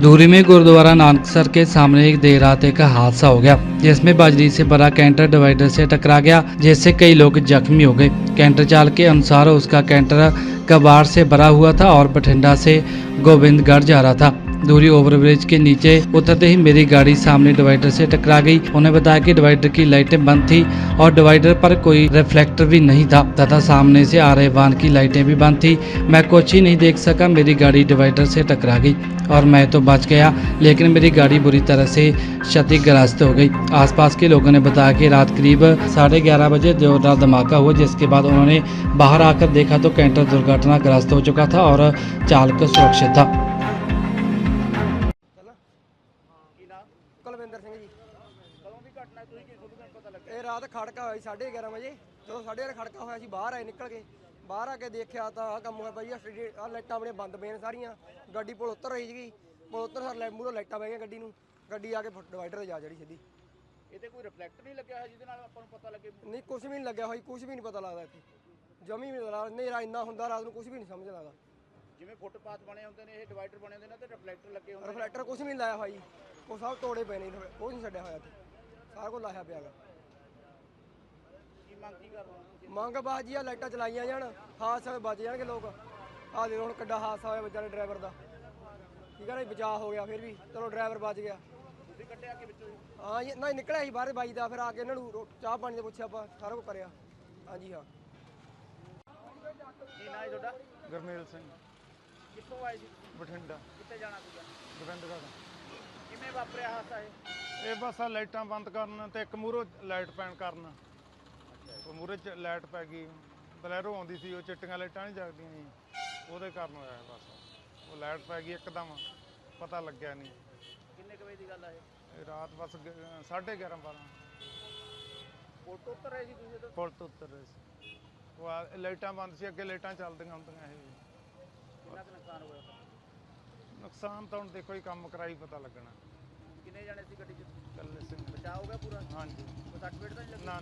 दूरी में गुरुद्वारा नानकसर के सामने एक देर रात एक हादसा हो गया, जिसमें बजरी से भरा कैंटर डिवाइडर से टकरा गया, जिससे कई लोग जख्मी हो गए। कैंटर चालक के अनुसार उसका कैंटर कबाड़ से भरा हुआ था और बठिंडा से गोविंदगढ़ जा रहा था। दूरी ओवरब्रिज के नीचे उतरते ही मेरी गाड़ी सामने डिवाइडर से टकरा गई। उन्हें बताया कि डिवाइडर की लाइटें बंद थी और डिवाइडर पर कोई रिफ्लेक्टर भी नहीं था, तथा सामने से आ रहे वाहन की लाइटें भी बंद थी। मैं कुछ ही नहीं देख सका, मेरी गाड़ी डिवाइडर से टकरा गई और मैं तो बच गया, लेकिन मेरी गाड़ी बुरी तरह से क्षतिग्रस्त हो गई। आसपास के लोगों ने बताया कि रात करीब साढ़े ग्यारह बजे जोरदार धमाका हुआ, जिसके बाद उन्होंने बाहर आकर देखा तो कैंटर दुर्घटनाग्रस्त हो चुका था और चालक सुरक्षित था। ਨਾਮ ਕੁਲਵਿੰਦਰ ਸਿੰਘ ਜੀ। ਕਦੋਂ ਦੀ ਘਟਨਾ ਤੁਸੀਂ ਕੀ ਤੁਹਾਨੂੰ ਕਿਵੇਂ ਪਤਾ ਲੱਗਿਆ? ਇਹ ਰਾਤ ਖੜਕਾ ਹੋਇਆ ਸੀ 11:30 ਵਜੇ। ਜਦੋਂ 11:30 ਖੜਕਾ ਹੋਇਆ ਸੀ ਬਾਹਰ ਆਏ ਨਿਕਲ ਕੇ ਬਾਹਰ ਆ ਕੇ ਦੇਖਿਆ ਤਾਂ ਆਹ ਕੰਮ ਹੋਇਆ ਭਾਈ ਆ ਲਾਈਟਾਂ ਆਪਣੇ ਬੰਦ ਪਈਆਂ ਨੇ ਸਾਰੀਆਂ। ਗੱਡੀ ਪੁਲ ਉਤਰ ਰਹੀ ਸੀਗੀ। ਪੁਲ ਉਤਰ ਸਰ ਲੈ ਮੂਹਰੋਂ ਲਾਈਟਾਂ ਪੈ ਗਈਆਂ ਗੱਡੀ ਨੂੰ। ਗੱਡੀ ਆ ਕੇ ਡਿਵਾਈਡਰ ਤੇ ਜਾ ਚੜੀ ਸਿੱਧੀ। ਇਹਦੇ ਕੋਈ ਰਿਫਲੈਕਟਰ ਨਹੀਂ ਲੱਗਿਆ ਹੋਇਆ ਜਿਹਦੇ ਨਾਲ ਆਪਾਂ ਨੂੰ ਪਤਾ ਲੱਗੇ? ਨਹੀਂ ਕੁਝ ਵੀ ਨਹੀਂ ਲੱਗਿਆ ਹੋਈ ਕੁਝ ਵੀ ਨਹੀਂ ਪਤਾ ਲੱਗਦਾ ਇੱਥੇ। ਜਮੀ ਵੀ ਹਨੇਰਾ ਇੰਨਾ ਹੁੰਦਾ ਰਾਤ ਨੂੰ ਕੁਝ ਵੀ ਨਹੀਂ ਸਮਝ ਲੱਗਦਾ। ਜਿਵੇਂ ਫੁੱਟਪਾਥ ਬਣੇ ਹੁੰਦੇ ਨੇ ਇਹ ਡਿਵਾਈਡਰ ਬਣੇ ਹੁੰਦੇ ਨੇ ਤੇ ਰਿਫਲੈਕਟਰ ਲੱਗੇ ਹੁੰਦੇ ਨੇ। ਰਿਫਲੈਕਟਰ ਕੁਝ ਵੀ ਨਹੀਂ ਲਾਇਆ ਹੋਈ ਉਹ ਸਭ ਤੋੜੇ ਪਏ ਨੇ ਉਹ ਨਹੀਂ ਛੱਡਿਆ ਹੋਇਆ ਇੱਥੇ। ਸਾਰਾ ਕੁਝ ਲਾਇਆ ਪਿਆ ਗਾ ਕੀ ਮੰਗ ਕੀ ਕਰ ਰਹੇ ਹੋ ਤੁਸੀਂ? ਮੰਗ ਬਾਜੀ ਆ ਲਾਈਟਾਂ ਚਲਾਈਆਂ ਜਾਣ ਹਾਦਸੇ ਵਿੱਚ ਬਚ ਜਾਣਗੇ ਲੋਕ। ਆ ਦੇ ਹੁਣ ਕਿੱਡਾ ਹਾਦਸਾ ਹੋਇਆ ਵਿਚਾਰੇ ਡਰਾਈਵਰ ਦਾ। ਠੀਕ ਹੈ ਨਾ ਬਚਾਅ ਹੋ ਗਿਆ ਫਿਰ ਵੀ। ਚਲੋ ਡਰਾਈਵਰ ਬਚ ਗਿਆ। ਤੁਸੀਂ ਕੱਢਿਆ ਕਿ ਵਿੱਚੋਂ ਹਾਂ ਜੀ ਨਾ ਨਿਕਲਿਆ ਸੀ ਬਾਹਰ ਬਾਈ ਦਾ ਫਿਰ ਆ ਕੇ ਇਹਨਾਂ ਨੂੰ ਚਾਹ ਪਾਣੀ ਦਾ ਪੁੱਛਿਆ ਆਪਾਂ ਸਾਰਾ ਕੁਝ ਕਰਿਆ। ਹਾਂਜੀ ਹਾਂ। ਕੀ ਨਾਂ ਹੈ ਤੁਹਾਡਾ? ਗਰਮੇਲ ਸਿੰਘ। ਕਿੱਥੋਂ ਆਏ ਸੀ ਬਠਿੰਡਾ। ਕਿੱਥੇ ਜਾਣਾ ਸੀਗਾ? ਗੋਬਿੰਦਗੜ੍ਹ। ਕਿਵੇਂ ਵਾਪਰਿਆ ਹਾਦਸਾ ਇਹ? ਇਹ ਬਸ ਆ ਲਾਈਟਾਂ ਬੰਦ ਕਰਨ ਤੇ ਇੱਕ ਮੂਹਰੋਂ ਲਾਈਟ ਪੈਣ ਕਾਰਨ। ਉਹ ਮੂਹਰੇ ਚ ਲਾਈਟ ਪੈ ਗਈ। ਬਲੈਰੋ ਆਉਂਦੀ ਸੀ ਉਹ ਚਿੱਟੀਆਂ ਲਾਈਟਾਂ ਨਹੀਂ ਜਗਦੀਆਂ ਜੀ ਉਹਦੇ ਕਾਰਨ ਹੋਇਆ ਬਸ। ਉਹ ਲਾਈਟ ਪੈ ਗਈ ਇੱਕਦਮ ਪਤਾ ਲੱਗਿਆ ਨਹੀਂ। ਕਿੰਨੇ ਕੁ ਵਜੇ ਦੀ ਗੱਲ ਆ ਇਹ? ਇਹ ਰਾਤ ਬਸ 11:30 12 ਪੁਲ ਤੋਂ ਉੱਤਰ ਰਹੇ ਸੀ ਤੁਸੀਂ ਜਦੋਂ ਪੁਲ ਤੋਂ ਉਤਰ ਰਹੇ ਸੀ। ਉਹ ਆ ਲਾਈਟਾਂ ਬੰਦ ਸੀ ਅੱਗੇ ਲਾਈਟਾਂ ਚੱਲਦੀਆਂ ਹੁੰਦੀਆਂ ਇਹ ਕਿੰਨਾ ਕੁ ਨੁਕਸਾਨ ਹੋਇਆ? ਨੁਕਸਾਨ ਤਾਂ ਹੁਣ ਦੇਖੋ ਹੀ ਕੰਮ ਕਰਾਈ ਪਤਾ ਲੱਗਣਾ। ਕਿੰਨੇ ਜਾਣੇ ਸੀ ਗੱਡੀ 'ਚ? ਕੱਲੇ ਸਿੰਘ। ਬਚਾਅ ਹੋ ਗਿਆ ਪੂਰਾ? ਹਾਂਜੀ। ਕੋਈ ਸੱਟ ਫੇਟ ਤਾਂ ਨਹੀਂ ਲੱਗੀ? ਨਾ।